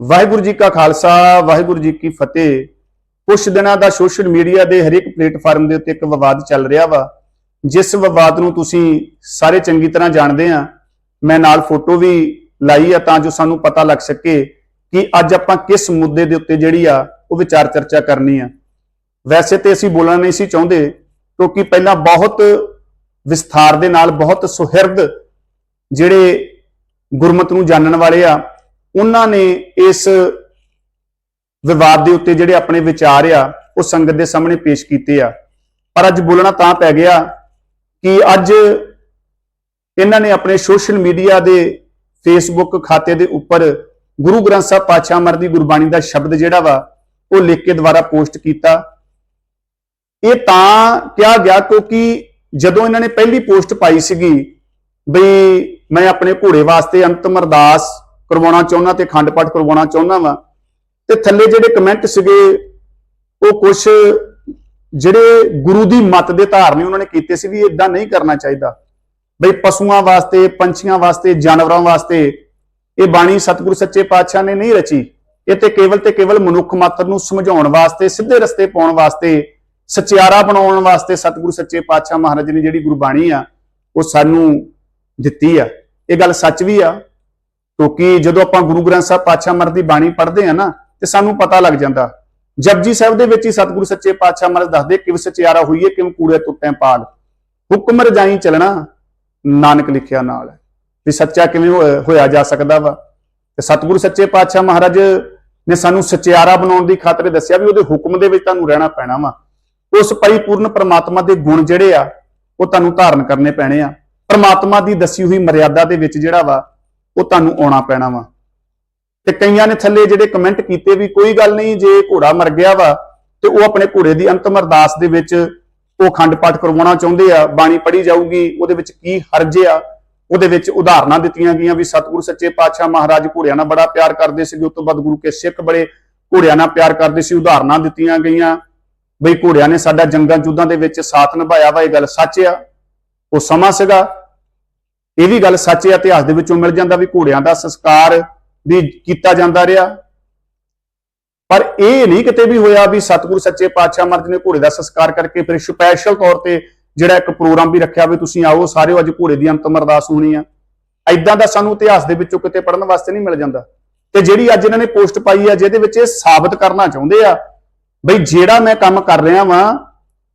ਵਾਹਿਗੁਰੂ ਜੀ ਕਾ ਖਾਲਸਾ, ਵਾਹਿਗੁਰੂ ਜੀ ਕੀ ਫਤਿਹ। ਕੁਝ ਦਿਨਾਂ ਦਾ ਸੋਸ਼ਲ ਮੀਡੀਆ ਦੇ ਹਰੇਕ ਪਲੇਟਫਾਰਮ ਦੇ ਉੱਤੇ ਇੱਕ ਵਿਵਾਦ ਚੱਲ ਰਿਹਾ ਵਾ, ਜਿਸ ਵਿਵਾਦ ਨੂੰ ਤੁਸੀਂ ਸਾਰੇ ਚੰਗੀ ਤਰ੍ਹਾਂ ਜਾਣਦੇ ਆ। ਮੈਂ ਨਾਲ ਫੋਟੋ ਵੀ ਲਾਈ ਆ ਤਾਂ ਜੋ ਸਾਨੂੰ ਪਤਾ ਲੱਗ ਸਕੇ ਕਿ ਅੱਜ ਆਪਾਂ ਕਿਸ ਮੁੱਦੇ ਦੇ ਉੱਤੇ ਜਿਹੜੀ ਆ, ਉਹ ਵਿਚਾਰ ਚਰਚਾ ਕਰਨੀ ਆ। ਵੈਸੇ ਤੇ ਅਸੀਂ ਬੋਲਣਾ ਨਹੀਂ ਸੀ ਚਾਹੁੰਦੇ, ਕਿਉਂਕਿ ਪਹਿਲਾਂ ਬਹੁਤ ਵਿਸਥਾਰ ਦੇ ਨਾਲ, ਬਹੁਤ ਸੁਹਿਰਦ ਜਿਹੜੇ ਗੁਰਮਤ ਨੂੰ ਜਾਣਨ ਵਾਲੇ ਆ ਉਹਨਾਂ ਨੇ ਇਸ ਵਿਵਾਦ ਦੇ ਉੱਤੇ ਜਿਹੜੇ ਆਪਣੇ ਵਿਚਾਰ ਆ, ਉਹ ਸੰਗਤ ਦੇ ਸਾਹਮਣੇ ਪੇਸ਼ ਕੀਤੇ ਆ। ਪਰ ਅੱਜ ਬੋਲਣਾ ਤਾਂ ਪੈ ਗਿਆ ਕਿ ਅੱਜ ਇਹਨਾਂ ਨੇ ਆਪਣੇ ਸੋਸ਼ਲ ਮੀਡੀਆ ਦੇ ਫੇਸਬੁੱਕ ਖਾਤੇ ਦੇ ਉੱਪਰ ਗੁਰੂ ਗ੍ਰੰਥ ਸਾਹਿਬ ਪਾਤਸ਼ਾਹ ਅਮਰ ਦੀ ਗੁਰਬਾਣੀ ਦਾ ਸ਼ਬਦ ਜਿਹੜਾ ਵਾ, ਉਹ ਲਿਖ ਕੇ ਦੁਬਾਰਾ ਪੋਸਟ ਕੀਤਾ। ਇਹ ਤਾਂ ਕਿਹਾ ਗਿਆ ਕਿਉਂਕਿ ਜਦੋਂ ਇਹਨਾਂ ਨੇ ਪਹਿਲੀ ਪੋਸਟ ਪਾਈ ਸੀਗੀ, ਬਈ ਮੈਂ ਆਪਣੇ ਘੋੜੇ ਵਾਸਤੇ ਅੰਤਮ ਅਰਦਾਸ ਕਰਵਾਉਣਾ ਚਾਹੁੰਦਾ ਤੇ ਖੰਡ ਪਾਠ ਕਰਵਾਉਣਾ ਚਾਹੁੰਦਾ ਵਾਂ। ਤੇ ਥੱਲੇ ਜਿਹੜੇ ਕਮੈਂਟ ਸੀਗੇ, ਉਹ ਕੁਝ ਜਿਹੜੇ ਗੁਰੂ ਦੀ ਮੱਤ ਦੇ ਧਾਰਨੀ ਉਹਨਾਂ ਨੇ ਕੀਤੇ ਸੀ ਵੀ ਇਦਾਂ ਨਹੀਂ ਕਰਨਾ ਚਾਹੀਦਾ। ਬਈ ਪਸ਼ੂਆਂ ਵਾਸਤੇ, ਪੰਛੀਆਂ ਵਾਸਤੇ, ਜਾਨਵਰਾਂ ਵਾਸਤੇ ਇਹ ਬਾਣੀ ਸਤਿਗੁਰੂ ਸੱਚੇ ਪਾਤਸ਼ਾਹ ਨੇ ਨਹੀਂ ਰਚੀ। ਇਹ ਤੇ ਕੇਵਲ ਤੇ ਕੇਵਲ ਮਨੁੱਖ ਮਾਤਰ ਨੂੰ ਸਮਝਾਉਣ ਵਾਸਤੇ, ਸਿੱਧੇ ਰਸਤੇ ਪਾਉਣ ਵਾਸਤੇ, ਸਚਿਆਰਾ ਬਣਾਉਣ ਵਾਸਤੇ ਸਤਿਗੁਰੂ ਸੱਚੇ ਪਾਤਸ਼ਾਹ ਮਹਾਰਾਜ ਨੇ ਜਿਹੜੀ ਗੁਰਬਾਣੀ ਆ, ਉਹ ਸਾਨੂੰ ਦਿੱਤੀ ਆ। ਇਹ ਗੱਲ ਸੱਚ ਵੀ ਆ ਕਿਉਂਕਿ ਜਦੋਂ ਆਪਾਂ ਗੁਰੂ ਗ੍ਰੰਥ ਸਾਹਿਬ ਪਾਤਸ਼ਾਹ ਮਹਾਰਾਜ ਦੀ ਬਾਣੀ ਪੜ੍ਹਦੇ ਆ ਨਾ, ਤੇ ਸਾਨੂੰ ਪਤਾ ਲੱਗ ਜਾਂਦਾ। ਜਪਜੀ ਸਾਹਿਬ ਦੇ ਵਿੱਚ ਹੀ ਸਤਿਗੁਰੂ ਸੱਚੇ ਪਾਤਸ਼ਾਹ ਮਹਾਰਾਜ ਦੱਸਦੇ, ਕਿਵ ਸਚਿਆਰਾ ਹੋਈਏ, ਕਿਵ ਕੂੜੇ ਤੁੱਟੇ ਪਾਲ। ਹੁਕਮ ਰਜਾਈ ਚੱਲਣਾ, ਨਾਨਕ ਲਿਖਿਆ ਨਾਲ। ਵੀ ਸੱਚਾ ਕਿਵੇਂ ਹੋਇਆ ਜਾ ਸਕਦਾ ਵਾ? ਤੇ ਸਤਿਗੁਰੂ ਸੱਚੇ ਪਾਤਸ਼ਾਹ ਮਹਾਰਾਜ ਨੇ ਸਾਨੂੰ ਸਚਿਆਰਾ ਬਣਾਉਣ ਦੀ ਖਾਤਰ ਦੱਸਿਆ ਵੀ ਉਹਦੇ ਹੁਕਮ ਦੇ ਵਿੱਚ ਤੁਹਾਨੂੰ ਰਹਿਣਾ ਪੈਣਾ ਵਾ। ਉਸ ਪਰਿਪੂਰਨ ਪ੍ਰਮਾਤਮਾ ਦੇ ਗੁਣ ਜਿਹੜੇ ਆ, ਉਹ ਤੁਹਾਨੂੰ ਧਾਰਨ ਕਰਨੇ ਪੈਣੇ ਆ। ਪ੍ਰਮਾਤਮਾ ਦੀ ਦੱਸੀ ਹੋਈ ਮਰਿਆਦਾ ਦੇ ਵਿੱਚ ਜਿਹੜਾ ਵਾ ਉਹ ਤੁਹਾਨੂੰ ਆਉਣਾ ਪੈਣਾ ਵਾ। ਤੇ ਕਈਆਂ ਨੇ ਥੱਲੇ ਜਿਹੜੇ ਕਮੈਂਟ ਕੀਤੇ ਵੀ ਕੋਈ ਗੱਲ ਨਹੀਂ, ਜੇ ਘੋੜਾ ਮਰ ਗਿਆ ਵਾ, ਤੇ ਉਹ ਆਪਣੇ ਘੋੜੇ ਦੀ ਅੰਤਮ ਅਰਦਾਸ ਦੇ ਵਿੱਚ ਉਹ ਖੰਡ ਪਾਠ ਕਰਵਾਉਣਾ ਚਾਹੁੰਦੇ ਆ, ਬਾਣੀ ਪੜ੍ਹੀ ਜਾਊਗੀ, ਉਹਦੇ ਵਿੱਚ ਕੀ ਹਰਜ ਆ, ਉਹਦੇ ਵਿੱਚ ਉਦਾਹਰਨਾਂ ਦਿੱਤੀਆਂ ਗਈਆਂ ਵੀ ਸਤਿਗੁਰੂ ਸੱਚੇ ਪਾਤਸ਼ਾਹ ਮਹਾਰਾਜ ਘੋੜਿਆਂ ਨਾਲ ਬੜਾ ਪਿਆਰ ਕਰਦੇ ਸੀਗੇ, ਉਸ ਤੋਂ ਬਾਅਦ ਗੁਰੂ ਕੇ ਸਿੱਖ ਬੜੇ ਘੋੜਿਆਂ ਨਾਲ ਪਿਆਰ ਕਰਦੇ ਸੀ, ਉਦਾਹਰਨਾਂ ਦਿੱਤੀਆਂ ਗਈਆਂ ਬਈ ਘੋੜਿਆਂ ਨੇ ਸਾਡਾ ਜੰਗਾਂ ਜੁੱਦਾਂ ਦੇ ਵਿੱਚ ਸਾਥ ਨਿਭਾਇਆ ਵਾ, ਇਹ ਗੱਲ ਸੱਚ ਆ। ਉਹ ਸਮਾਂ ਸੀਗਾ ਇਹ ਵੀ ਗੱਲ ਸੱਚ ਹੈ ਇਤਿਹਾਸ ਦੇ ਵਿੱਚੋਂ ਮਿਲ ਜਾਂਦਾ ਵੀ ਘੋੜਿਆਂ ਦਾ ਸੰਸਕਾਰ ਵੀ ਕੀਤਾ ਜਾਂਦਾ ਰਿਹਾ। ਪਰ ਇਹ ਨਹੀਂ ਕਿਤੇ ਵੀ ਹੋਇਆ ਵੀ ਸਤਿਗੁਰੂ ਸੱਚੇ ਪਾਤਸ਼ਾਹ ਮਹਾਰਾਜ ਨੇ ਘੋੜੇ ਦਾ ਸੰਸਕਾਰ ਕਰਕੇ ਫਿਰ ਸਪੈਸ਼ਲ ਤੌਰ ਤੇ ਜਿਹੜਾ ਇੱਕ ਪ੍ਰੋਗਰਾਮ ਵੀ ਰੱਖਿਆ ਵੀ ਤੁਸੀਂ ਆਓ, ਸਾਰੇ ਅੱਜ ਘੋੜੇ ਦੀ ਅੰਤਮ ਅਰਦਾਸ ਹੋਣੀ ਆ। ਐਦਾਂ ਦਾ ਸਾਨੂੰ ਇਤਿਹਾਸ ਦੇ ਵਿੱਚੋਂ ਕਿਤੇ ਪੜਨ ਵਾਸਤੇ ਨਹੀਂ ਮਿਲ ਜਾਂਦਾ। ਤੇ ਜਿਹੜੀ ਅੱਜ ਇਹਨਾਂ ਨੇ ਪੋਸਟ ਪਾਈ ਆ, ਜਿਹਦੇ ਵਿੱਚ ਇਹ ਸਾਬਤ ਕਰਨਾ ਚਾਹੁੰਦੇ ਆ, ਬਈ ਜਿਹੜਾ ਮੈਂ ਕੰਮ ਕਰ ਰਿਹਾ ਵਾਂ,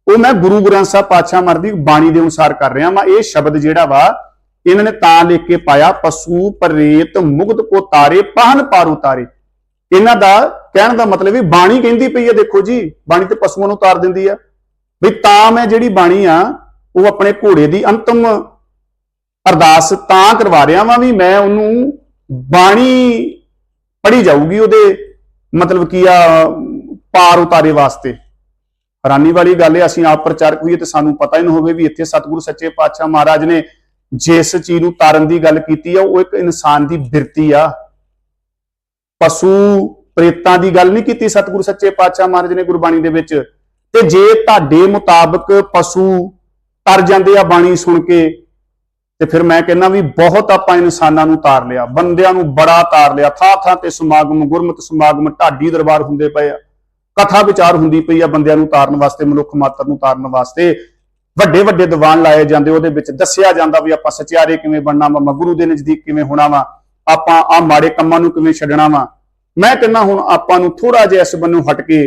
ਉਹ ਮੈਂ ਗੁਰੂ ਗ੍ਰੰਥ ਸਾਹਿਬ ਪਾਤਸ਼ਾਹ ਮਹਾਰਾਜ ਦੀ ਬਾਣੀ ਦੇ ਅਨੁਸਾਰ ਕਰ ਰਿਹਾ ਵਾਂ, ਇਹ ਸ਼ਬਦ ਜਿਹੜਾ ਵਾ ਇਹਨਾਂ ਨੇ ਤਾਂ ਲਿਖ ਕੇ ਪਾਇਆ, ਪਸ਼ੂ, ਪਰੇਤ, ਮੁਗਧ ਕੋ ਤਾਰੇ ਪਾਹਨ, ਪਾਰ ਉਤਾਰੇ ਇਹਨਾਂ ਦਾ ਕਹਿਣ ਦਾ ਮਤਲਬ ਵੀ ਬਾਣੀ ਕਹਿੰਦੀ ਪਈ ਹੈ, ਦੇਖੋ ਜੀ, ਬਾਣੀ ਤੇ ਪਸ਼ੂਆਂ ਨੂੰ ਉਤਾਰ ਦਿੰਦੀ ਆ। ਵੀ ਤਾਂ ਮੈਂ ਜਿਹੜੀ ਬਾਣੀ ਆ, ਉਹ ਆਪਣੇ ਘੋੜੇ ਦੀ ਅੰਤਮ ਅਰਦਾਸ ਤਾਂ ਕਰਵਾ ਰਿਹਾ ਵਾਂ ਵੀ ਮੈਂ ਉਹਨੂੰ ਬਾਣੀ ਪੜ੍ਹੀ ਜਾਊਗੀ ਉਹਦੇ ਮਤਲਬ ਕੀ ਆ, ਪਾਰ ਉਤਾਰੇ ਵਾਸਤੇ। ਹੈਰਾਨੀ ਵਾਲੀ ਗੱਲ ਹੈ, ਅਸੀਂ ਆਪ ਪ੍ਰਚਾਰਕ ਹੋਈਏ ਤੇ ਸਾਨੂੰ ਪਤਾ ਹੀ ਨਾ ਹੋਵੇ ਵੀ ਇੱਥੇ ਸਤਿਗੁਰੂ ਸੱਚੇ ਪਾਤਸ਼ਾਹ ਮਹਾਰਾਜ ਨੇ ਜਿਸ ਚੀਜ਼ ਨੂੰ ਤਾਰਨ ਦੀ ਗੱਲ ਕੀਤੀ ਆ, ਉਹ ਇੱਕ ਇਨਸਾਨ ਦੀ ਬਿਰਤੀ ਆ। ਪਸ਼ੂ ਪ੍ਰੇਤਾਂ ਦੀ ਗੱਲ ਨਹੀਂ ਕੀਤੀ ਸਤਿਗੁਰੂ ਸੱਚੇ ਪਾਤਸ਼ਾਹ ਮਹਾਰਾਜ ਨੇ ਗੁਰਬਾਣੀ ਦੇ ਵਿੱਚ। ਤੇ ਜੇ ਤੁਹਾਡੇ ਮੁਤਾਬਕ ਪਸ਼ੂ ਤਰ ਜਾਂਦੇ ਆ ਬਾਣੀ ਸੁਣ ਕੇ, ਤੇ ਫਿਰ ਮੈਂ ਕਹਿੰਦਾ ਵੀ ਬਹੁਤ ਆਪਾਂ ਇਨਸਾਨਾਂ ਨੂੰ ਤਾਰ ਲਿਆ, ਬੰਦਿਆਂ ਨੂੰ ਬੜਾ ਤਾਰ ਲਿਆ। ਥਾਂ ਥਾਂ ਤੇ ਸਮਾਗਮ, ਗੁਰਮਤਿ ਸਮਾਗਮ, ਢਾਡੀ ਦਰਬਾਰ ਹੁੰਦੇ ਪਏ ਆ। ਕਥਾ ਵਿਚਾਰ ਹੁੰਦੀ ਪਈ ਆ ਬੰਦਿਆਂ ਨੂੰ ਤਾਰਨ ਵਾਸਤੇ, ਮਨੁੱਖ ਮਾਤਰ ਨੂੰ ਤਾਰਨ ਵਾਸਤੇ। ਵੱਡੇ ਵੱਡੇ ਦੀਵਾਨ ਲਾਏ ਜਾਂਦੇ, ਉਹਦੇ ਵਿੱਚ ਦੱਸਿਆ ਜਾਂਦਾ ਵੀ ਆਪਾਂ ਸਚਿਆਰੇ ਕਿਵੇਂ ਬਣਨਾ ਵਾ ਗੁਰੂ ਦੇ ਨਜ਼ਦੀਕ ਕਿਵੇਂ ਹੋਣਾ ਵਾ, ਆਪਾਂ ਆ ਮਾੜੇ ਕੰਮਾਂ ਨੂੰ ਕਿਵੇਂ ਛੱਡਣਾ ਵਾ। ਮੈਂ ਕਹਿੰਦਾ ਹੁਣ ਆਪਾਂ ਨੂੰ ਥੋੜਾ ਜਿਹਾ ਇਸ ਬੰਨੋਂ ਹਟ ਕੇ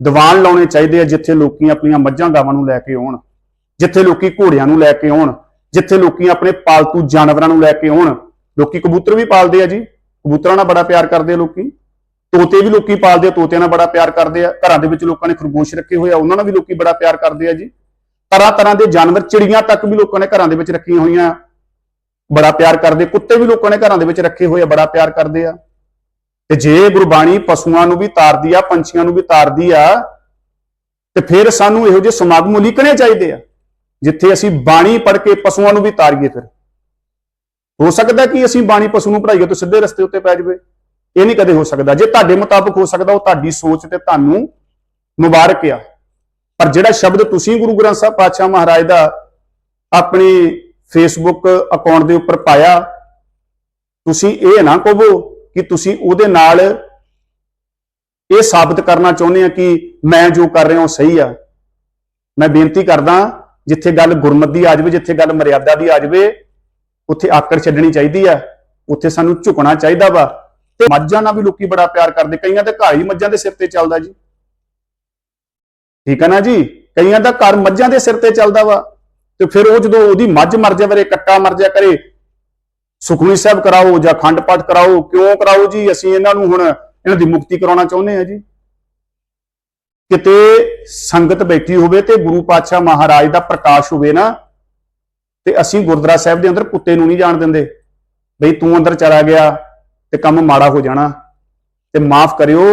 ਦੀਵਾਨ ਲਾਉਣੇ ਚਾਹੀਦੇ ਆ, ਜਿੱਥੇ ਲੋਕੀ ਆਪਣੀਆਂ ਮੱਝਾਂ ਗਾਵਾਂ ਨੂੰ ਲੈ ਕੇ ਆਉਣ, ਜਿੱਥੇ ਲੋਕੀ ਘੋੜਿਆਂ ਨੂੰ ਲੈ ਕੇ ਆਉਣ, ਜਿੱਥੇ ਲੋਕੀ ਆਪਣੇ ਪਾਲਤੂ ਜਾਨਵਰਾਂ ਨੂੰ ਲੈ ਕੇ ਆਉਣ। ਲੋਕੀ ਕਬੂਤਰ ਵੀ ਪਾਲਦੇ ਆ ਜੀ, ਕਬੂਤਰਾਂ ਨਾਲ ਬੜਾ ਪਿਆਰ ਕਰਦੇ ਆ ਲੋਕੀ। ਤੋਤੇ ਵੀ ਲੋਕੀ ਪਾਲਦੇ ਆ, ਤੋਤਿਆਂ ਨਾਲ ਬੜਾ ਪਿਆਰ ਕਰਦੇ ਆ। ਘਰਾਂ ਦੇ ਵਿੱਚ ਲੋਕਾਂ ਨੇ ਖਰਗੋਸ਼ ਰੱਖੇ ਹੋਏ ਆ, ਉਹਨਾਂ ਨਾਲ ਵੀ ਲੋਕੀ ਬੜਾ ਪਿਆਰ ਕਰਦੇ ਆ ਜੀ। ਤਰ੍ਹਾਂ ਤਰ੍ਹਾਂ ਦੇ ਜਾਨਵਰ ਚਿੜੀਆਂ ਤੱਕ ਵੀ ਲੋਕਾਂ ਨੇ ਘਰਾਂ ਦੇ ਵਿੱਚ ਰੱਖੀਆਂ ਹੋਈਆਂ। ਬੜਾ ਪਿਆਰ ਕਰਦੇ, ਕੁੱਤੇ ਵੀ ਲੋਕਾਂ ਨੇ ਘਰਾਂ ਦੇ ਵਿੱਚ ਰੱਖੇ ਹੋਏ ਆ, ਬੜਾ ਪਿਆਰ ਕਰਦੇ ਆ। ਤੇ ਜੇ ਗੁਰਬਾਣੀ ਪਸ਼ੂਆਂ ਨੂੰ ਵੀ ਤਾਰਦੀ ਆ, ਪੰਛੀਆਂ ਨੂੰ ਵੀ ਤਾਰਦੀ ਆ, ਤੇ ਫਿਰ ਸਾਨੂੰ ਇਹੋ ਜਿਹੇ ਸਮਾਗਮ ਉਲੀਕਣੇ ਚਾਹੀਦੇ ਆ, ਜਿੱਥੇ ਅਸੀਂ ਬਾਣੀ ਪੜ੍ਹ ਕੇ ਪਸ਼ੂਆਂ ਨੂੰ ਵੀ ਤਾਰੀਏ ਫਿਰ। ਹੋ ਸਕਦਾ ਕਿ ਅਸੀਂ ਬਾਣੀ ਪਸ਼ੂ ਨੂੰ ਪੜਾਈਏ ਤਾਂ ਸਿੱਧੇ ਰਸਤੇ ਉੱਤੇ ਪੈ ਜਾਵੇ। ਇਹ ਨਹੀਂ ਕਦੇ ਹੋ ਸਕਦਾ। ਜੇ ਤੁਹਾਡੇ ਮੁਤਾਬਕ ਹੋ ਸਕਦਾ, ਉਹ ਤੁਹਾਡੀ ਸੋਚ ਤੇ ਤੁਹਾਨੂੰ ਮੁਬਾਰਕ ਆ। ਪਰ ਜਿਹੜਾ ਸ਼ਬਦ ਤੁਸੀਂ ਗੁਰੂ ਗ੍ਰੰਥ ਸਾਹਿਬ ਪਾਤਸ਼ਾਹ ਮਹਾਰਾਜ ਦਾ ਆਪਣੇ ਫੇਸਬੁੱਕ ਅਕਾਊਂਟ ਦੇ ਉੱਪਰ ਪਾਇਆ, ਤੁਸੀਂ ਇਹ ਨਾ ਕਹੋ ਕਿ ਤੁਸੀਂ ਉਹਦੇ ਨਾਲ ਇਹ ਸਾਬਤ ਕਰਨਾ ਚਾਹੁੰਦੇ ਆ ਕਿ ਮੈਂ ਜੋ ਕਰ ਰਿਹਾ ਉਹ ਸਹੀ ਆ। ਮੈਂ ਬੇਨਤੀ ਕਰਦਾ ਜਿੱਥੇ ਗੱਲ ਗੁਰਮਤ ਦੀ ਆ ਜਾਵੇ, ਜਿੱਥੇ ਗੱਲ ਮਰਿਆਦਾ ਦੀ ਆ ਜਾਵੇ, ਉੱਥੇ ਆਕੜ ਛੱਡਣੀ ਚਾਹੀਦੀ ਆ। ਉੱਥੇ ਸਾਨੂੰ ਝੁਕਣਾ ਚਾਹੀਦਾ ਵਾ। ਤੇ ਮੱਝਾਂ ਨਾਲ ਵੀ ਲੋਕੀ ਬੜਾ ਪਿਆਰ ਕਰਦੇ, ਕਈਆਂ ਦੇ ਘਰ ਹੀ ਮੱਝਾਂ ਦੇ ਸਿਰ ਤੇ ਚੱਲਦਾ ਜੀ। ਠੀਕ ਹੈ ਨਾ ਜੀ? ਕਈਆਂ ਦਾ ਘਰ ਮੱਝਾਂ ਦੇ ਸਿਰ ਤੇ ਚੱਲਦਾ ਵਾ ਤੇ ਫਿਰ ਉਹ ਜਦੋਂ ਉਹਦੀ ਮੱਝ ਮਰ ਜਾਵੇ ਕੱਟਾ ਮਰ ਜਾ ਕਰੇ, ਸੁਖਮਨੀ ਸਾਹਿਬ ਕਰਾਓ ਜਾਂ ਖੰਡ ਪਾਠ ਕਰਾਓ, ਕਿਉਂ ਕਰਾਓ ਜੀ? ਅਸੀਂ ਇਹਨਾਂ ਨੂੰ ਹੁਣ ਇਹਨਾਂ ਦੀ ਮੁਕਤੀ ਕਰਾਉਣਾ ਚਾਹੁੰਦੇ ਆ ਜੀ। ਕਿਤੇ ਸੰਗਤ ਬੈਠੀ ਹੋਵੇ ਤੇ ਗੁਰੂ ਪਾਤਸ਼ਾਹ ਮਹਾਰਾਜ ਦਾ ਪ੍ਰਕਾਸ਼ ਹੋਵੇ ਨਾ, ਤੇ ਅਸੀਂ ਗੁਰਦੁਆਰਾ ਸਾਹਿਬ ਦੇ ਅੰਦਰ ਕੁੱਤੇ ਨੂੰ ਨਹੀਂ ਜਾਣ ਦਿੰਦੇ। ਬਈ ਤੂੰ ਅੰਦਰ ਚਲਾ ਗਿਆ ਤੇ ਕੰਮ ਮਾੜਾ ਹੋ ਜਾਣਾ। ਤੇ ਮਾਫ ਕਰਿਓ,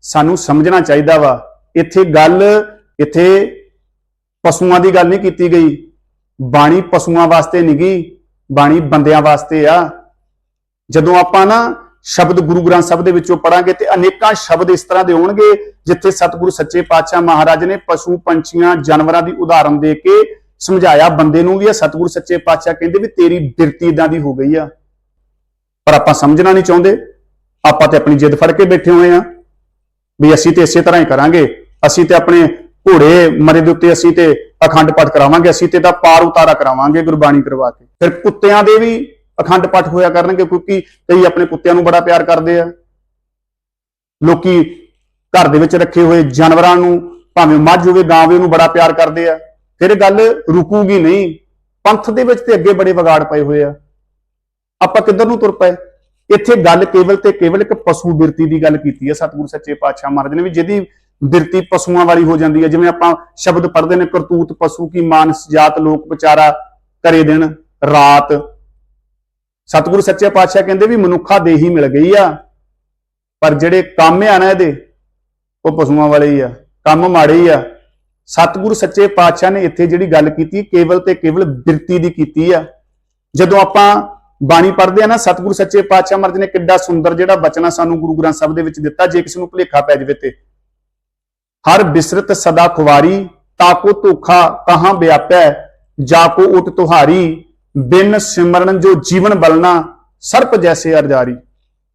ਸਾਨੂੰ ਸਮਝਣਾ ਚਾਹੀਦਾ ਵਾ ਇੱਥੇ ਗੱਲ ਇੱਥੇ ਪਸ਼ੂਆਂ ਦੀ ਗੱਲ ਨਹੀਂ ਕੀਤੀ ਗਈ। ਬਾਣੀ ਪਸ਼ੂਆਂ ਵਾਸਤੇ ਨਹੀਂ ਗਈ, ਬਾਣੀ ਬੰਦਿਆਂ ਵਾਸਤੇ ਆ। ਜਦੋਂ ਆਪਾਂ ਨਾ ਸ਼ਬਦ ਗੁਰੂ ਗ੍ਰੰਥ ਸਾਹਿਬ ਦੇ ਵਿੱਚੋਂ ਪੜਾਂਗੇ ਤੇ ਅਨੇਕਾਂ ਸ਼ਬਦ ਇਸ ਤਰ੍ਹਾਂ ਦੇ ਹੋਣਗੇ, ਜਿੱਥੇ ਸਤਿਗੁਰੂ ਸੱਚੇ ਪਾਤਸ਼ਾਹ ਮਹਾਰਾਜ ਨੇ ਪਸ਼ੂ, ਪੰਛੀਆਂ, ਜਾਨਵਰਾਂ ਦੀ ਉਦਾਹਰਨ ਦੇ ਕੇ ਸਮਝਾਇਆ। ਬੰਦੇ ਨੂੰ ਵੀ ਆ, ਸਤਿਗੁਰੂ ਸੱਚੇ ਪਾਤਸ਼ਾਹ ਕਹਿੰਦੇ ਵੀ ਤੇਰੀ ਬਿਰਤੀ ਇਦਾਂ ਦੀ ਹੋ ਗਈ ਆ। ਪਰ ਆਪਾਂ ਸਮਝਣਾ ਨਹੀਂ ਚਾਹੁੰਦੇ। ਆਪਾਂ ਤੇ ਆਪਣੀ ਜਿੱਦ ਫੜ ਕੇ ਬੈਠੇ ਹੋਏ ਆ। ਵੀ ਅਸੀਂ ਤੇ ਇਸੇ ਤਰ੍ਹਾਂ ਹੀ ਕਰਾਂਗੇ। ਅਸੀਂ ਤੇ ਆਪਣੇ ਘੋੜੇ ਮਰੇ ਦੇ ਉੱਤੇ ਅਸੀਂ ਤੇ ਅਖੰਡ ਪਾਠ ਕਰਾਵਾਂਗੇ। ਅਸੀਂ ਤੇ ਤਾਂ ਪਾਰ ਉਤਾਰਾ ਕਰਾਵਾਂਗੇ ਗੁਰਬਾਣੀ ਕਰਵਾ ਕੇ। ਫਿਰ ਕੁੱਤਿਆਂ ਦੇ ਵੀ ਅਖੰਡ ਪਾਠ ਹੋਇਆ ਕਰਨਗੇ ਕਿਉਂਕਿ ਕਈ ਆਪਣੇ ਕੁੱਤਿਆਂ ਨੂੰ ਬੜਾ ਪਿਆਰ ਕਰਦੇ ਆ। ਲੋਕੀ ਘਰ ਦੇ ਵਿੱਚ ਰੱਖੇ ਹੋਏ ਜਾਨਵਰਾਂ ਨੂੰ, ਭਾਵੇਂ ਮੱਝ ਹੋਵੇ, ਗਾਂ ਹੋਵੇ, ਉਹਨੂੰ ਬੜਾ ਪਿਆਰ ਕਰਦੇ ਆ। ਫਿਰ ਇਹ ਗੱਲ ਰੁਕੂਗੀ ਨਹੀਂ। ਪੰਥ ਦੇ ਵਿੱਚ ਤੇ ਅੱਗੇ ਬੜੇ ਵਿਗਾੜ ਪਏ ਹੋਏ ਆ। ਆਪਾਂ ਕਿੱਧਰ ਨੂੰ ਤੁਰ ਪਏ? ਇੱਥੇ ਗੱਲ ਕੇਵਲ ਤੇ ਕੇਵਲ ਇੱਕ ਪਸ਼ੂ ਬਿਰਤੀ ਦੀ ਗੱਲ ਕੀਤੀ ਹੈ, ਸਤਿਗੁਰੂ ਸੱਚੇ ਪਾਤਸ਼ਾਹ ਮਹਾਰਾਜ ਨੇ ਵੀ ਜਿਹਦੀ ਬਿਰਤੀ ਪਸ਼ੂਆਂ ਵਾਲੀ ਹੋ ਜਾਂਦੀ ਹੈ, ਜਿਵੇਂ ਆਪਾਂ ਸ਼ਬਦ ਪੜ੍ਹਦੇ ਨੇ, ਕਰਤੂਤ ਪਸ਼ੂ ਕੀ ਮਾਨਸ ਜਾਤ ਲੋਕ ਵਿਚਾਰਾ ਕਰੇ ਦਿਨ, ਰਾਤ। ਸਤਿਗੁਰੂ ਸੱਚੇ ਪਾਤਸ਼ਾਹ ਕਹਿੰਦੇ ਵੀ ਮਨੁੱਖਾ ਦੇਹੀ ਮਿਲ ਗਈ ਆ, ਪਰ ਜਿਹੜੇ ਕੰਮ ਆ ਨਾ ਇਹਦੇ, ਉਹ ਪਸ਼ੂਆਂ ਵਾਲੇ ਹੀ ਆ, ਕੰਮ ਮਾੜੇ ਹੀ ਆ। ਸਤਿਗੁਰੂ ਸੱਚੇ ਪਾਤਸ਼ਾਹ ਨੇ ਇੱਥੇ ਜਿਹੜੀ ਗੱਲ ਕੀਤੀ, ਕੇਵਲ ਤੇ ਕੇਵਲ ਬਿਰਤੀ ਦੀ ਕੀਤੀ ਆ। ਜਦੋਂ ਆਪਾਂ ਬਾਣੀ ਪੜ੍ਹਦੇ ਆ ਨਾ, ਸਤਿਗੁਰੂ ਸੱਚੇ ਪਾਤਸ਼ਾਹ ਮਹਾਰਾਜ ਨੇ ਕਿੱਡਾ ਸੁੰਦਰ ਜਿਹੜਾ ਬਚਨਾ ਸਾਨੂੰ ਗੁਰੂ ਗ੍ਰੰਥ ਸਾਹਿਬ ਦੇ ਵਿੱਚ ਦਿੱਤਾ, ਜੇ ਕਿਸੇ ਨੂੰ ਭੁਲੇਖਾ ਪੈ ਜਾਵੇ ਤੇ। ਹਰ ਬਿਸਰਤ ਸਦਾ ਖੁਵਾਰੀ ਤਾਕੋ ਧੋਖਾ ਕਹਾਂ ਵਿਆਪੈ, ਜਾ ਕੋ ਉਟ ਤੁਹਾਰੀ, ਬਿਨ ਸਿਮਰਨ ਜੋ ਜੀਵਨ ਬਲਣਾ, ਸਰਪ ਜੈਸੇ ਅਰਜਾਰੀ।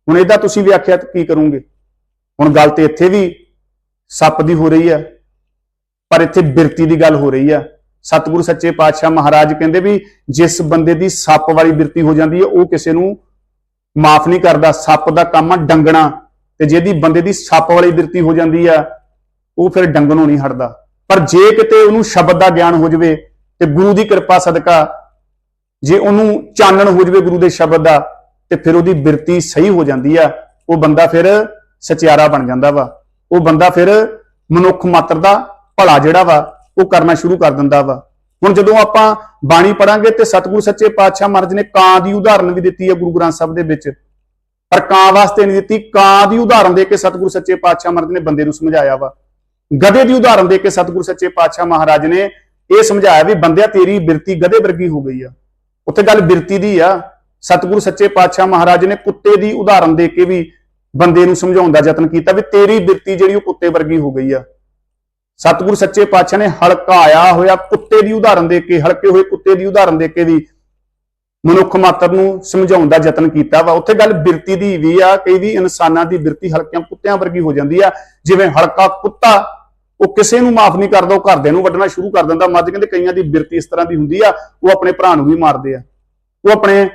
ਹੁਣ ਇਹਦਾ ਤੁਸੀਂ ਵਿਆਖਿਆ ਕੀ ਕਰੋਗੇ? ਹੁਣ ਗੱਲ ਤੇ ਇੱਥੇ ਵੀ ਸੱਪ ਦੀ ਹੋ ਰਹੀ ਹੈ, ਪਰ ਇੱਥੇ ਬਿਰਤੀ ਦੀ ਗੱਲ ਹੋ ਰਹੀ ਹੈ। ਸਤਿਗੁਰੂ ਸੱਚੇ ਪਾਤਸ਼ਾਹ ਮਹਾਰਾਜ ਕਹਿੰਦੇ ਵੀ ਜਿਸ ਬੰਦੇ ਦੀ ਸੱਪ ਵਾਲੀ ਬਿਰਤੀ ਹੋ ਜਾਂਦੀ ਹੈ, ਉਹ ਕਿਸੇ ਨੂੰ ਮਾਫ ਨਹੀਂ ਕਰਦਾ। ਸੱਪ ਦਾ ਕੰਮ ਆ ਡੰਗਣਾ ਤੇ ਜਿਹਦੀ ਬੰਦੇ ਦੀ ਸੱਪ ਵਾਲੀ ਬਿਰਤੀ ਹੋ ਜਾਂਦੀ ਆ, ਉਹ ਫਿਰ ਡੰਗਣੋਂ ਨਹੀਂ ਹਟਦਾ। ਪਰ ਜੇ ਕਿਤੇ ਉਹਨੂੰ ਸ਼ਬਦ ਦਾ ਗਿਆਨ ਹੋ ਜਾਵੇ ਤੇ ਗੁਰੂ ਦੀ ਕਿਰਪਾ ਸਦਕਾ ਜੇ ਉਹਨੂੰ ਚਾਨਣ ਹੋ ਜਾਵੇ ਗੁਰੂ ਦੇ ਸ਼ਬਦ ਦਾ, ਤੇ ਫਿਰ ਉਹਦੀ ਬਿਰਤੀ ਸਹੀ ਹੋ ਜਾਂਦੀ ਆ, ਉਹ ਬੰਦਾ ਫਿਰ ਸਚਿਆਰਾ ਬਣ ਜਾਂਦਾ ਵਾ। ਉਹ ਬੰਦਾ ਫਿਰ ਮਨੁੱਖ ਮਾਤਰ ਦਾ ਭਲਾ ਜਿਹੜਾ ਵਾ ਉਹ ਕਰਨਾ ਸ਼ੁਰੂ ਕਰ ਦਿੰਦਾ ਵਾ। ਹੁਣ ਜਦੋਂ ਆਪਾਂ ਬਾਣੀ ਪੜਾਂਗੇ ਤੇ ਸਤਿਗੁਰੂ ਸੱਚੇ ਪਾਤਸ਼ਾਹ ਮਹਾਰਾਜ ਨੇ ਕਾਂ ਦੀ ਉਦਾਹਰਨ ਵੀ ਦਿੱਤੀ ਹੈ ਗੁਰੂ ਗ੍ਰੰਥ ਸਾਹਿਬ ਦੇ ਵਿੱਚ। ਪਰ ਕਾਂ ਵਾਸਤੇ ਨਹੀਂ ਦਿੱਤੀ, ਕਾਂ ਦੀ ਉਦਾਹਰਨ ਦੇ ਕੇ ਸਤਿਗੁਰੂ ਸੱਚੇ ਪਾਤਸ਼ਾਹ ਮਹਾਰਾਜ ਨੇ ਬੰਦੇ ਨੂੰ ਸਮਝਾਇਆ ਵਾ। ਗਧੇ ਦੀ ਉਦਾਹਰਨ ਦੇ ਕੇ ਸਤਿਗੁਰੂ ਸੱਚੇ ਪਾਤਸ਼ਾਹ ਮਹਾਰਾਜ ਨੇ ਇਹ ਸਮਝਾਇਆ ਵੀ ਬੰਦਿਆ ਤੇਰੀ ਬਿਰਤੀ ਗਧੇ ਵਰਗੀ ਹੋ ਗਈ ਆ। ਉੱਥੇ ਗੱਲ ਬਿਰਤੀ ਦੀ ਆ। ਸਤਿਗੁਰੂ ਸੱਚੇ ਪਾਤਸ਼ਾਹ ਮਹਾਰਾਜ ਨੇ ਕੁੱਤੇ ਦੀ ਉਦਾਹਰਨ ਦੇ ਕੇ ਵੀ ਬੰਦੇ ਨੂੰ ਸਮਝਾਉਣ ਦਾ ਯਤਨ ਕੀਤਾ ਵੀ ਤੇਰੀ ਬਿਰਤੀ ਜਿਹੜੀ ਉਹ ਕੁੱਤੇ ਵਰਗੀ ਹੋ ਗਈ ਆ। ਸਤਿਗੁਰੂ ਸੱਚੇ ਪਾਤਸ਼ਾਹ ਨੇ ਹਲਕਾਇਆ ਹੋਇਆ ਕੁੱਤੇ ਦੀ ਉਦਾਹਰਨ ਦੇ ਕੇ, ਹਲਕੇ ਹੋਏ ਕੁੱਤੇ ਦੀ ਉਦਾਹਰਨ ਦੇ ਕੇ ਵੀ ਮਨੁੱਖ ਮਾਤਰ ਨੂੰ ਸਮਝਾਉਣ ਦਾ ਯਤਨ ਕੀਤਾ ਵਾ। ਉੱਥੇ ਗੱਲ ਬਿਰਤੀ ਦੀ ਵੀ ਆ, ਕਈ ਵੀ ਇਨਸਾਨਾਂ ਦੀ ਬਿਰਤੀ ਹਲਕਿਆਂ ਕੁੱਤਿਆਂ ਵਰਗੀ ਹੋ ਜਾਂਦੀ ਆ। ਜਿਵੇਂ ਹਲਕਾ ਕੁੱਤਾ, ਉਹ ਕਿਸੇ ਨੂੰ ਮਾਫ ਨਹੀਂ ਕਰਦਾ, ਉਹ ਘਰਦਿਆਂ ਨੂੰ ਵੱਢਣਾ ਸ਼ੁਰੂ ਕਰ ਦਿੰਦਾ। ਮੱਝ ਕਹਿੰਦੇ ਕਈਆਂ ਦੀ ਬਿਰਤੀ ਇਸ ਤਰ੍ਹਾਂ ਦੀ ਹੁੰਦੀ ਆ, ਉਹ ਆਪਣੇ ਭਰਾ ਨੂੰ ਵੀ ਮਾਰਦੇ ਆ। ਉਹ ਆਪਣੇ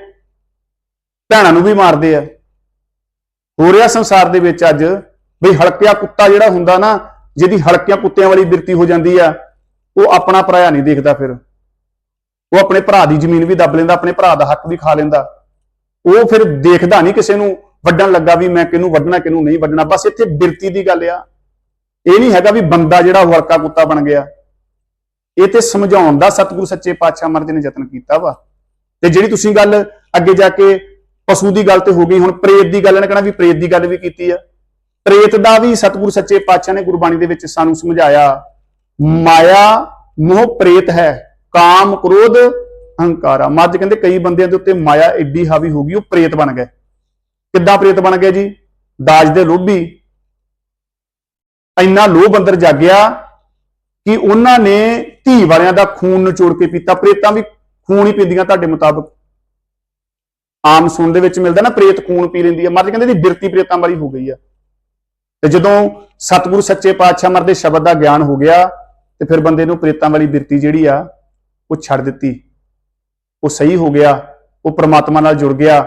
ਭੈਣਾਂ ਨੂੰ ਵੀ ਮਾਰਦੇ ਆ। ਹੋ ਰਿਹਾ ਸੰਸਾਰ ਦੇ ਵਿੱਚ ਅੱਜ, ਬਈ ਹਲਕਿਆ ਕੁੱਤਾ ਜਿਹੜਾ ਹੁੰਦਾ ਨਾ ਜਿਹਦੀ ਹਲਕਿਆਂ ਕੁੱਤਿਆਂ ਵਾਲੀ ਬਿਰਤੀ ਹੋ ਜਾਂਦੀ ਆ, ਉਹ ਆਪਣਾ ਭਰਾਇਆ ਨਹੀਂ ਦੇਖਦਾ ਫਿਰ। ਉਹ ਆਪਣੇ ਭਰਾ ਦੀ ਜ਼ਮੀਨ ਵੀ ਦੱਬ ਲੈਂਦਾ, ਆਪਣੇ ਭਰਾ ਦਾ ਹੱਕ ਵੀ ਖਾ ਲੈਂਦਾ। ਉਹ ਫਿਰ ਦੇਖਦਾ ਨਹੀਂ ਕਿਸੇ ਨੂੰ ਵੱਢਣ ਲੱਗਾ ਵੀ ਮੈਂ ਕਿਹਨੂੰ ਵੱਢਣਾ, ਕਿਹਨੂੰ ਨਹੀਂ ਵੱਢਣਾ। ਬਸ ਇੱਥੇ ਬਿਰਤੀ ਦੀ ਗੱਲ ਆ। ਇਹ ਨਹੀਂ ਹੈਗਾ ਵੀ ਬੰਦਾ ਜਿਹੜਾ ਉਹ ਹਲਕਾ ਕੁੱਤਾ ਬਣ ਗਿਆ। ਇਹ ਤੇ ਸਮਝਾਉਣ ਦਾ ਸਤਿਗੁਰੂ ਸੱਚੇ ਪਾਤਸ਼ਾਹ ਮਹਾਰਾਜ ਨੇ ਯਤਨ ਕੀਤਾ ਵਾ। ਤੇ ਜਿਹੜੀ ਤੁਸੀਂ ਗੱਲ ਅੱਗੇ ਜਾ ਕੇ ਪਸ਼ੂ ਦੀ ਗੱਲ ਤੇ ਹੋ ਗਈ, ਹੁਣ ਪ੍ਰੇਤ ਦੀ ਗੱਲ ਨੇ ਕਹਿਣਾ ਵੀ ਪ੍ਰੇਤ ਦੀ ਗੱਲ ਵੀ ਕੀਤੀ ਆ। ਪ੍ਰੇਤ ਦਾ ਵੀ ਸਤਿਗੁਰੂ ਸੱਚੇ ਪਾਤਸ਼ਾਹ ਨੇ ਗੁਰਬਾਣੀ ਦੇ ਵਿੱਚ ਸਾਨੂੰ ਸਮਝਾਇਆ, ਮਾਇਆ ਮੋਹ ਪ੍ਰੇਤ ਹੈ, ਕਾਮ ਕ੍ਰੋਧ ਹੰਕਾਰਾ। ਮੱਝ ਕਹਿੰਦੇ ਕਈ ਬੰਦਿਆਂ ਦੇ ਉੱਤੇ ਮਾਇਆ ਐਡੀ ਹਾਵੀ ਹੋ ਗਈ, ਉਹ ਪ੍ਰੇਤ ਬਣ ਗਏ। ਕਿੱਦਾਂ ਪ੍ਰੇਤ ਬਣ ਗਏ ਜੀ? ਦਾਜ ਦੇ ਲੋਭੀ। ਇੰਨਾ ਲੋਭ ਅੰਦਰ ਜਾਗਿਆ ਕਿ ਉਹਨਾਂ ਨੇ ਧੀ ਵਾਲਿਆਂ ਦਾ ਖੂਨ ਨਿਚੋੜ ਕੇ ਪੀਤਾ। ਪ੍ਰੇਤਾਂ ਵੀ ਖੂਨ ਹੀ ਪੀਂਦੀਆਂ ਤੁਹਾਡੇ ਮੁਤਾਬਕ। ਆਮ ਸੁਣ ਦੇ ਵਿੱਚ ਮਿਲਦਾ ਨਾ, ਪ੍ਰੇਤ ਖੂਨ ਪੀ ਲੈਂਦੀ ਹੈ। ਮਹਾਰਾਜ ਕਹਿੰਦੇ ਦੀ ਬਿਰਤੀ ਪ੍ਰੇਤਾਂ ਵਾਲੀ ਹੋ ਗਈ ਆ। ਤੇ ਜਦੋਂ ਸਤਿਗੁਰੂ ਸੱਚੇ ਪਾਤਸ਼ਾਹ ਮਰ ਦੇ ਸ਼ਬਦ ਦਾ ਗਿਆਨ ਹੋ ਗਿਆ, ਤੇ ਫਿਰ ਬੰਦੇ ਨੂੰ ਪ੍ਰੇਤਾਂ ਵਾਲੀ ਬਿਰਤੀ ਜਿਹੜੀ ਆ, ਉਹ ਛੱਡ ਦਿੱਤੀ। ਉਹ ਸਹੀ ਹੋ ਗਿਆ, ਉਹ ਪ੍ਰਮਾਤਮਾ ਨਾਲ ਜੁੜ ਗਿਆ।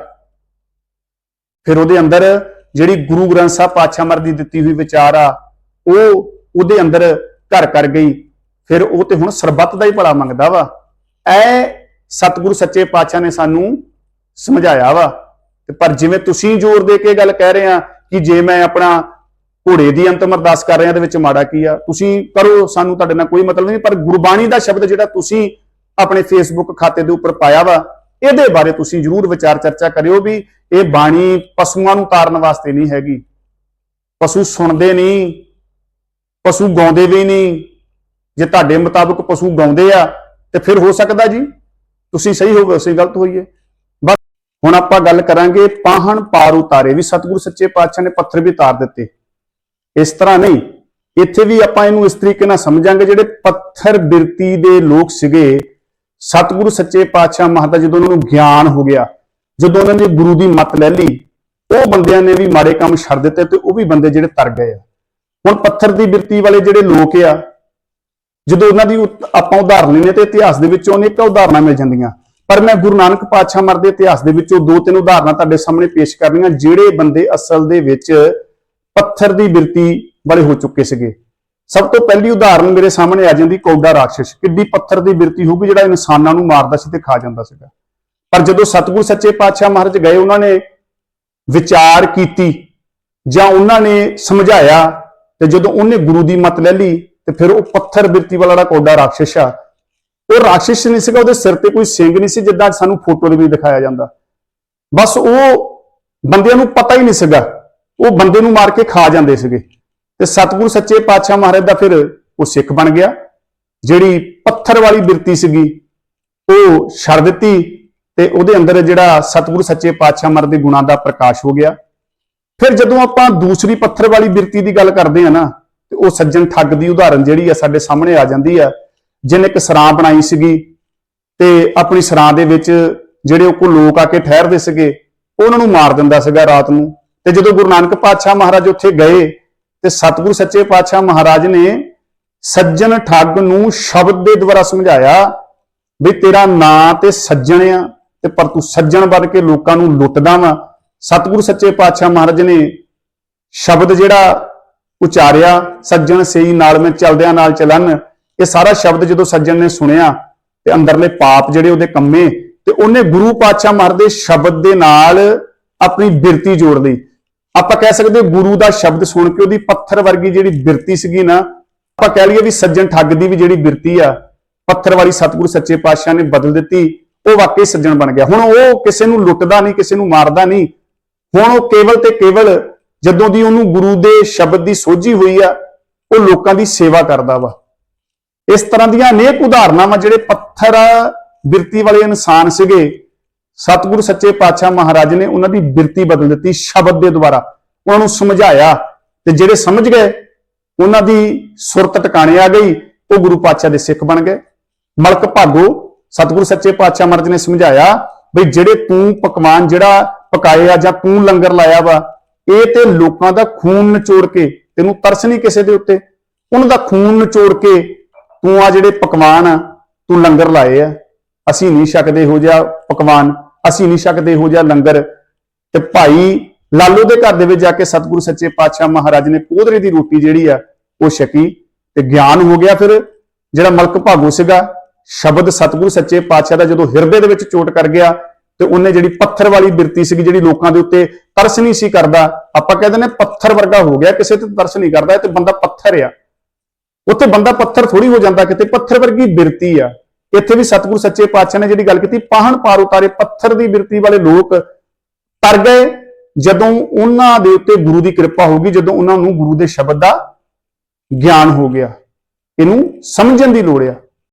ਫਿਰ ਉਹਦੇ ਅੰਦਰ ਜਿਹੜੀ ਗੁਰੂ ਗ੍ਰੰਥ ਸਾਹਿਬ ਪਾਤਸ਼ਾਹ ਮਰ ਦੀ ਦਿੱਤੀ ਹੋਈ ਵਿਚਾਰ ਆ, ਉਹ ਉਹਦੇ ਅੰਦਰ ਘਰ ਕਰ ਗਈ। ਫਿਰ ਉਹ ਤੇ ਹੁਣ ਸਰਬੱਤ ਦਾ ਹੀ ਭਲਾ ਮੰਗਦਾ ਵਾ। ਐ ਸਤਿਗੁਰੂ ਸੱਚੇ ਪਾਤਸ਼ਾਹ ਨੇ ਸਾਨੂੰ ਸਮਝਾਇਆ ਵਾ। ਪਰ ਜਿਵੇਂ ਤੁਸੀਂ ਜ਼ੋਰ ਦੇ ਕੇ ਗੱਲ ਕਹਿ ਰਹੇ ਆ ਕਿ ਜੇ ਮੈਂ ਆਪਣਾ ਘੋੜੇ ਦੀ ਅੰਤਮ ਅਰਦਾਸ ਕਰ ਰਿਹਾ ਦੇ ਵਿੱਚ ਮਾੜਾ ਕੀ ਆ? ਤੁਸੀਂ ਕਰੋ, ਸਾਨੂੰ ਤੁਹਾਡੇ ਨਾਲ ਕੋਈ ਮਤਲਬ ਨਹੀਂ, ਪਰ ਗੁਰਬਾਣੀ ਦਾ ਸ਼ਬਦ ਜਿਹੜਾ ਤੁਸੀਂ ਆਪਣੇ ਫੇਸਬੁੱਕ ਖਾਤੇ ਦੇ ਉੱਪਰ ਪਾਇਆ ਵਾ, ਇਹਦੇ ਬਾਰੇ ਤੁਸੀਂ ਜਰੂਰ ਵਿਚਾਰ ਚਰਚਾ ਕਰਿਓ ਵੀ ਇਹ ਬਾਣੀ ਪਸ਼ੂਆਂ ਨੂੰ ਤਾਰਨ ਵਾਸਤੇ ਨਹੀਂ ਹੈਗੀ। ਪਸ਼ੂ ਸੁਣਦੇ ਨਹੀਂ, ਪਸ਼ੂ ਗਾਉਂਦੇ ਵੀ ਨਹੀਂ। ਜੇ ਤੁਹਾਡੇ ਮੁਤਾਬਕ ਪਸ਼ੂ ਗਾਉਂਦੇ ਆ, ਤੇ ਫਿਰ ਹੋ ਸਕਦਾ ਜੀ? ਤੁਸੀਂ ਸਹੀ ਹੋਵੇ ਅਸੀਂ ਗਲਤ ਹੋਈਏ। ਬਸ ਹੁਣ ਆਪਾਂ ਗੱਲ ਕਰਾਂਗੇ, ਪਾਹਣ ਪਾਰ ਉਤਾਰੇ, ਵੀ ਸਤਿਗੁਰੂ ਸੱਚੇ ਪਾਤਸ਼ਾਹ ਨੇ ਪੱਥਰ ਵੀ ਤਾਰ ਦਿੱਤੇ। ਇਸ ਤਰ੍ਹਾਂ ਨਹੀਂ। ਇੱਥੇ ਵੀ ਆਪਾਂ ਇਹਨੂੰ ਇਸ ਤਰੀਕੇ ਨਾਲ ਸਮਝਾਂਗੇ, ਜਿਹੜੇ ਪੱਥਰ ਬਿਰਤੀ ਦੇ ਲੋਕ ਸੀਗੇ, ਸਤਿਗੁਰੂ ਸੱਚੇ ਪਾਤਸ਼ਾਹ ਮਹਾਰਾਜ ਜਦੋਂ ਉਹਨਾਂ ਨੂੰ ਗਿਆਨ ਹੋ ਗਿਆ, ਜਦੋਂ ਉਹਨਾਂ ਨੇ ਗੁਰੂ ਦੀ ਮੱਤ ਲੈ ਲਈ, ਉਹ ਬੰਦਿਆਂ ਨੇ ਵੀ ਮਾੜੇ ਕੰਮ ਛੱਡ ਦਿੱਤੇ ਤੇ ਉਹ ਵੀ ਬੰਦੇ ਜਿਹੜੇ ਤਰ ਗਏ ਆ। ਹੁਣ ਪੱਥਰ ਦੀ ਬਿਰਤੀ ਵਾਲੇ ਜਿਹੜੇ ਲੋਕ ਆ, ਜਦੋਂ ਉਹਨਾਂ ਦੀ ਉਤ- ਆਪਾਂ ਉਦਾਹਰਨ ਲੈਂਦੇ ਤੇ ਇਤਿਹਾਸ ਦੇ ਵਿੱਚੋਂ ਅਨੇਕਾਂ ਉਦਾਹਰਨਾਂ ਮਿਲ ਜਾਂਦੀਆਂ। ਪਰ ਮੈਂ ਗੁਰੂ ਨਾਨਕ ਪਾਤਸ਼ਾਹ ਮਰ ਦੇ ਇਤਿਹਾਸ ਦੇ ਵਿੱਚੋਂ ਦੋ ਤਿੰਨ ਉਦਾਹਰਨਾਂ ਤੁਹਾਡੇ ਸਾਹਮਣੇ ਪੇਸ਼ ਕਰਨੀਆਂ, ਜਿਹੜੇ ਬੰਦੇ ਅਸਲ ਦੇ ਵਿੱਚ ਪੱਥਰ ਦੀ ਬਿਰਤੀ ਵਾਲੇ ਹੋ ਚੁੱਕੇ ਸੀਗੇ। ਸਭ ਤੋਂ ਪਹਿਲੀ ਉਦਾਹਰਨ ਮੇਰੇ ਸਾਹਮਣੇ ਆ ਜਾਂਦੀ ਕੌਡਾ ਰਾਖਸ਼। ਕਿੱਡੀ ਪੱਥਰ ਦੀ ਬਿਰਤੀ ਹੋਊਗੀ ਜਿਹੜਾ ਇਨਸਾਨਾਂ ਨੂੰ ਮਾਰਦਾ ਸੀ ਤੇ ਖਾ ਜਾਂਦਾ ਸੀਗਾ। ਪਰ ਜਦੋਂ ਸਤਿਗੁਰ ਸੱਚੇ ਪਾਤਸ਼ਾਹ ਮਹਾਰਾਜ ਗਏ, ਉਹਨਾਂ ਨੇ ਵਿਚਾਰ ਕੀਤੀ ਜਾਂ ਉਹਨਾਂ ਨੇ ਸਮਝਾਇਆ ਤੇ ਜਦੋਂ ਉਹਨੇ ਗੁਰੂ ਦੀ ਮਤ ਲੈ ਲਈ ਤੇ ਫਿਰ ਉਹ ਪੱਥਰ ਬਿਰਤੀ ਵਾਲਾ ਜਿਹੜਾ ਕੌਡਾ ਰਾਖਸ਼ ਆ, ਉਹ ਰਾਖਸ਼ ਨਹੀਂ ਸੀਗਾ, ਉਹਦੇ ਸਿਰ ਤੇ ਕੋਈ ਸਿੰਘ ਨਹੀਂ ਸੀ ਜਿੱਦਾਂ ਸਾਨੂੰ ਫੋਟੋ ਦੇ ਵਿੱਚ ਦਿਖਾਇਆ ਜਾਂਦਾ। ਬਸ ਉਹ ਬੰਦਿਆਂ ਨੂੰ ਪਤਾ ਹੀ ਨਹੀਂ ਸੀਗਾ ਉਹ ਬੰਦੇ ਨੂੰ ਮਾਰ ਕੇ ਖਾ ਜਾਂਦੇ ਸੀਗੇ। ਤੇ ਸਤਿਗੁਰੂ ਸੱਚੇ ਪਾਤਸ਼ਾਹ ਮਹਾਰਾਜ ਦਾ ਫਿਰ ਉਹ ਸਿੱਖ ਬਣ ਗਿਆ। ਜਿਹੜੀ ਪੱਥਰ ਵਾਲੀ ਬਿਰਤੀ ਸੀਗੀ, ਉਹ ਛੱਡ ਦਿੱਤੀ ਤੇ ਉਹਦੇ ਅੰਦਰ ਜਿਹੜਾ ਸਤਿਗੁਰੂ ਸੱਚੇ ਪਾਤਸ਼ਾਹ ਮਹਾਰਾਜ ਦੇ ਗੁਣਾਂ ਦਾ ਪ੍ਰਕਾਸ਼ ਹੋ ਗਿਆ। ਫਿਰ ਜਦੋਂ ਆਪਾਂ ਦੂਸਰੀ ਪੱਥਰ ਵਾਲੀ ਬਿਰਤੀ ਦੀ ਗੱਲ ਕਰਦੇ ਆ ਨਾ, ਤੇ ਉਹ ਸੱਜਣ ਠੱਗ ਦੀ ਉਦਾਹਰਨ ਜਿਹੜੀ ਆ ਸਾਡੇ ਸਾਹਮਣੇ ਆ ਜਾਂਦੀ ਆ। ਜਿਹਨੇ ਇੱਕ ਸਰਾਂ ਬਣਾਈ ਸੀਗੀ ਤੇ ਆਪਣੀ ਸਰਾਂ ਦੇ ਵਿੱਚ ਜਿਹੜੇ ਉਹ ਕੋ ਲੋਕ ਆ ਕੇ ਠਹਿਰਦੇ ਸੀਗੇ, ਉਹਨਾਂ ਨੂੰ ਮਾਰ ਦਿੰਦਾ ਸੀਗਾ ਰਾਤ ਨੂੰ। ਤੇ ਜਦੋਂ ਗੁਰੂ ਨਾਨਕ ਪਾਤਸ਼ਾਹ ਮਹਾਰਾਜ ਉੱਥੇ ਗਏ ਤੇ ਸਤਿਗੁਰੂ ਸੱਚੇ ਪਾਤਸ਼ਾਹ ਮਹਾਰਾਜ ਨੇ ਸੱਜਣ ਠੱਗ ਨੂੰ ਸ਼ਬਦ ਦੇ ਦੁਆਰਾ ਸਮਝਾਇਆ ਵੀ ਤੇਰਾ ਨਾਂ ਤੇ ਸੱਜਣ ਆ ਤੇ ਪਰ ਤੂੰ ਸੱਜਣ ਬਣ ਕੇ ਲੋਕਾਂ ਨੂੰ ਲੁੱਟਦਾ ਵਾ। ਸਤਿਗੁਰੂ ਸੱਚੇ ਪਾਤਸ਼ਾਹ ਮਹਾਰਾਜ ਨੇ ਸ਼ਬਦ ਜਿਹੜਾ ਉਚਾਰਿਆ, ਸੱਜਣ ਸਹੀ ਨਾਲ ਮੈਂ ਚਲਦਿਆਂ ਨਾਲ ਚਲਨ ਇਹ ਸਾਰਾ ਸ਼ਬਦ ਜਦੋਂ ਸੱਜਣ ਨੇ ਸੁਣਿਆ ਤੇ ਅੰਦਰਲੇ ਪਾਪ ਜਿਹੜੇ ਉਹਦੇ ਕੰਮੇ ਤੇ ਉਹਨੇ ਗੁਰੂ ਪਾਤਸ਼ਾਹ ਮਹਾਰਾਜ ਦੇ ਸ਼ਬਦ ਦੇ ਨਾਲ ਆਪਣੀ ਬਿਰਤੀ ਜੋੜ ਲਈ। ਆਪਾਂ ਕਹਿ ਸਕਦੇ ਗੁਰੂ ਦਾ ਸ਼ਬਦ ਸੁਣ ਕੇ ਉਹਦੀ ਪੱਥਰ ਵਰਗੀ ਜਿਹੜੀ ਬਿਰਤੀ ਸੀਗੀ ਨਾ, ਆਪਾਂ ਕਹਿ ਲਈਏ ਵੀ ਸੱਜਣ ਠੱਗ ਦੀ ਵੀ ਜਿਹੜੀ ਬਿਰਤੀ ਆ, ਪੱਥਰ ਵਾਲੀ ਸਤਿਗੁਰੂ ਸੱਚੇ ਪਾਤਸ਼ਾਹ ਨੇ ਬਦਲ ਦਿੱਤੀ, ਉਹ ਵਾਕਈ ਸੱਜਣ ਬਣ ਗਿਆ। ਹੁਣ ਉਹ ਕਿਸੇ ਨੂੰ ਲੁੱਟਦਾ ਨਹੀਂ, ਕਿਸੇ ਨੂੰ ਮਾਰਦਾ ਨਹੀਂ। ਹੁਣ ਉਹ ਕੇਵਲ ਤੇ ਕੇਵਲ ਜਦੋਂ ਦੀ ਉਹਨੂੰ ਗੁਰੂ ਦੇ ਸ਼ਬਦ ਦੀ ਸੋਝੀ ਹੋਈ ਆ, ਉਹ ਲੋਕਾਂ ਦੀ ਸੇਵਾ ਕਰਦਾ ਵਾ। ਇਸ ਤਰ੍ਹਾਂ ਦੀਆਂ ਅਨੇਕ ਉਦਾਹਰਨਾਂ ਵਾ ਜਿਹੜੇ ਪੱਥਰ ਬਿਰਤੀ ਵਾਲੇ ਇਨਸਾਨ ਸੀਗੇ ਸਤਿਗੁਰੂ ਸੱਚੇ ਪਾਤਸ਼ਾਹ ਮਹਾਰਾਜ ਨੇ ਉਹਨਾਂ ਦੀ ਬਿਰਤੀ ਬਦਲ ਦਿੱਤੀ, ਸ਼ਬਦ ਦੇ ਦੁਆਰਾ। ਉਹਨਾਂ ਨੂੰ ਸਮਝਾਇਆ ਤੇ ਜਿਹੜੇ ਸਮਝ ਗਏ, ਉਹਨਾਂ ਦੀ ਸੁਰਤ ਟਿਕਾਣੇ ਆ ਗਈ, ਉਹ ਗੁਰੂ ਪਾਤਸ਼ਾਹ ਦੇ ਸਿੱਖ ਬਣ ਗਏ। ਮਲਕ ਭਾਗੋ, ਸਤਿਗੁਰੂ ਸੱਚੇ ਪਾਤਸ਼ਾਹ ਮਹਾਰਾਜ ਨੇ ਸਮਝਾਇਆ ਵੀ ਜਿਹੜੇ ਤੂੰ ਪਕਵਾਨ ਜਿਹੜਾ ਪਕਾਏ ਆ ਜਾਂ ਤੂੰ ਲੰਗਰ ਲਾਇਆ ਵਾ, ਇਹ ਤੇ ਲੋਕਾਂ ਦਾ ਖੂਨ ਨਿਚੋੜ ਕੇ, ਤੈਨੂੰ ਤਰਸ ਨਹੀਂ ਕਿਸੇ ਦੇ ਉੱਤੇ, ਉਹਨਾਂ ਦਾ ਖੂਨ ਨਿਚੋੜ ਕੇ ਤੂੰ ਆ ਜਿਹੜੇ ਪਕਵਾਨ ਆ, ਤੂੰ ਲੰਗਰ ਲਾਏ ਆ। ਅਸੀਂ ਨਹੀਂ ਛਕਦੇ ਹੋ ਜਾ ਪਕਵਾਨ, ਅਸੀਂ ਨਹੀਂ ਛਕਦੇ ਹੋ ਜਾ ਲੰਗਰ। ਤੇ ਭਾਈ ਲਾਲੋ ਦੇ ਘਰ ਦੇ ਵਿੱਚ ਜਾ ਕੇ ਸਤਿਗੁਰੂ ਸੱਚੇ ਪਾਤਸ਼ਾਹ ਮਹਾਰਾਜ ਨੇ ਕੋਧਰੇ ਦੀ ਰੋਟੀ ਜਿਹੜੀ ਆ, ਉਹ ਛਕੀ। ਤੇ ਗਿਆਨ ਹੋ ਗਿਆ ਫਿਰ, ਜਿਹੜਾ ਮਲਕ ਭਾਗੋ ਸੀਗਾ, ਸ਼ਬਦ ਸਤਿਗੁਰੂ ਸੱਚੇ ਪਾਤਸ਼ਾਹ ਦਾ ਜਦੋਂ ਹਿਰਦੇ ਦੇ ਵਿੱਚ ਚੋਟ ਕਰ ਗਿਆ, ਤੇ ਉਹਨੇ ਜਿਹੜੀ ਪੱਥਰ ਵਾਲੀ ਬਿਰਤੀ ਸੀਗੀ ਜਿਹੜੀ ਲੋਕਾਂ ਦੇ ਉੱਤੇ ਤਰਸ ਨਹੀਂ ਸੀ ਕਰਦਾ, ਆਪਾਂ ਕਹਿੰਦੇ ਨੇ ਪੱਥਰ ਵਰਗਾ ਹੋ ਗਿਆ, ਕਿਸੇ ਤੇ ਤਰਸ ਨਹੀਂ ਕਰਦਾ ਤੇ ਬੰਦਾ ਪੱਥਰ ਆ। ਉੱਥੇ ਬੰਦਾ ਪੱਥਰ ਥੋੜੀ ਹੋ ਜਾਂਦਾ, ਕਿਤੇ ਪੱਥਰ ਵਰਗੀ ਬਿਰਤੀ ਆ। ਇੱਥੇ ਵੀ ਸਤਿਗੁਰੂ ਸੱਚੇ ਪਾਤਸ਼ਾਹ ਨੇ ਜਿਹੜੀ ਗੱਲ ਕੀਤੀ, ਪਾਹਣ ਪਾਰ ਉਤਾਰੇ, ਪੱਥਰ ਦੀ ਬਿਰਤੀ ਵਾਲੇ ਲੋਕ ਤਰ ਗਏ। ਜਦੋਂ ਉਹਨਾਂ ਦੇ ਉੱਤੇ ਗੁਰੂ ਦੀ ਕਿਰਪਾ ਹੋ ਗਈ, ਜਦੋਂ ਉਹਨਾਂ ਨੂੰ ਗੁਰੂ ਦੇ ਸ਼ਬਦ ਦਾ ਗਿਆਨ ਹੋ ਗਿਆ, ਇਹਨੂੰ ਸਮਝਣ ਦੀ ਲੋੜ ਆ।